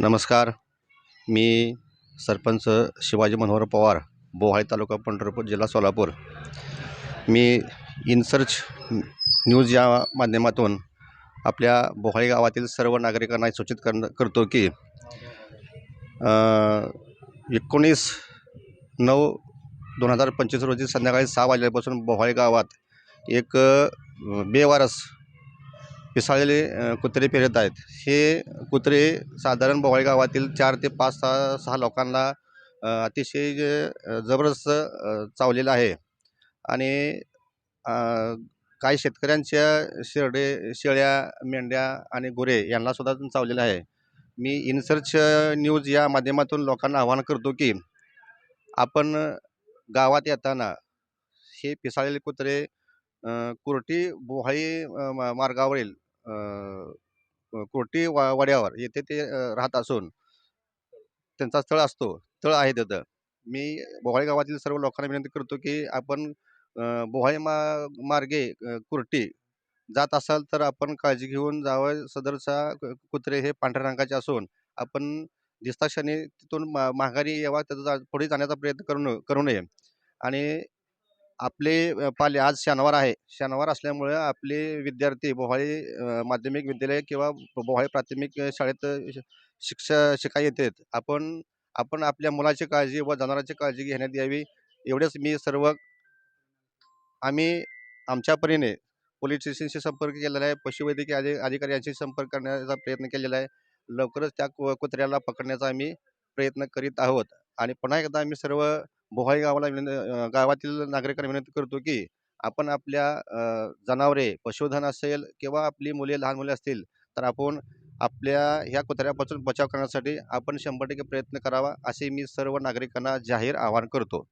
नमस्कार. मी सरपंच शिवाजी मनोहर पवार बोहाळी तालुका पंढरपूर जिल्हा सोलापूर. मी इनसर्च न्यूज या माध्यमातून आपल्या बोहाळी गावातील सर्व नागरिकांना सूचित करण करतो की एकोणीस नऊ दोन हजार पंचवीस रोजी संध्याकाळी सहा वाजल्यापासून बोहाळी गावात एक बेवारस पिसाळलेले कुत्रे फिरत आहेत. हे कुत्रे साधारण बोवाळे गावातील चार ते पाच सहा सहा लोकांना अतिशय जबरदस्त चावलेलं आहे. आणि काही शेतकऱ्यांच्या शेरडे शेळ्या मेंढ्या आणि गुरे यांनासुद्धा चावलेलं आहे. मी इनसर्च न्यूज या माध्यमातून लोकांना आवाहन करतो की आपण गावात येताना हे पिसाळलेले कुत्रे कुर्टी बोहाळी मार्गावरील कोटी वा वाड्यावर येथे ते राहत असून त्यांचा स्थळ असतो. तळ आहे तिथं. मी बोहाळे गावातील सर्व लोकांना विनंती करतो की आपण बोहाळी बोहाळे मा मार्गे कुर्टी जात असाल तर आपण काळजी घेऊन जावं. सदरचा क- कुत्रे हे पांढऱ्या रंगाचे असून आपण दिसता क्षणी तिथून मा माघारी यावा. त्याचा जा पुढे जाण्याचा प्रयत्न करू न करू नये. आणि आपले पाले आज शनिवार आहे. शनिवार असल्यामुळे आपले विद्यार्थी बोहाळे माध्यमिक विद्यालय किंवा बोहाळे प्राथमिक शाळेत शिक्ष शिक्षा शिकाय येतात आपण आपण आपल्या मुलाची काळजी व जनावरांची काळजी घेण्यात यावी एवढेच मी सर्व आम्ही आमच्या परीने पोलीस स्टेशनशी संपर्क केलेला आहे. पशुवैद्यकीय अधि अधिकारी यांशी संपर्क करण्याचा प्रयत्न केलेला आहे. लवकरच त्या कु कुत्र्याला पकडण्याचा आम्ही प्रयत्न करीत आहोत. आणि पुन्हा एकदा आम्ही सर्व बोहाई गावाला विन गावातील नागरिकांना विनंती करतो की आपण आपल्या अ, जनावरे पशुधन असेल किंवा आपली मुले लहान मुले असतील तर आपण आपल्या ह्या कुत्र्यापासून बचाव करण्यासाठी आपण शंभर टक्के प्रयत्न करावा असे मी सर्व नागरिकांना जाहीर आवाहन करतो.